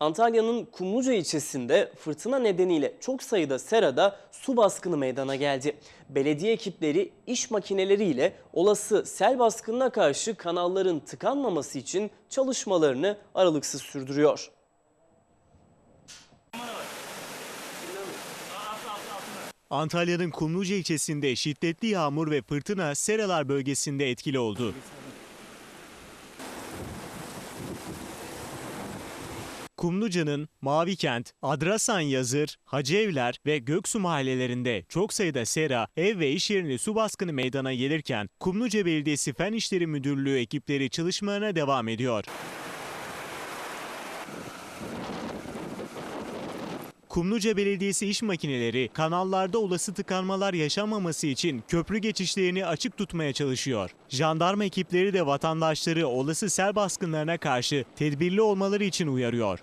Antalya'nın Kumluca ilçesinde fırtına nedeniyle çok sayıda serada su baskını meydana geldi. Belediye ekipleri iş makineleriyle olası sel baskınına karşı kanalların tıkanmaması için çalışmalarını aralıksız sürdürüyor. Antalya'nın Kumluca ilçesinde şiddetli yağmur ve fırtına Seralar bölgesinde etkili oldu. Kumluca'nın Mavikent, Adrasan Yazır, Hacıevler ve Göksu mahallelerinde çok sayıda sera, ev ve iş yerini su baskını meydana gelirken Kumluca Belediyesi Fen İşleri Müdürlüğü ekipleri çalışmalarına devam ediyor. Kumluca Belediyesi iş makineleri kanallarda olası tıkanmalar yaşanmaması için köprü geçişlerini açık tutmaya çalışıyor. Jandarma ekipleri de vatandaşları olası sel baskınlarına karşı tedbirli olmaları için uyarıyor.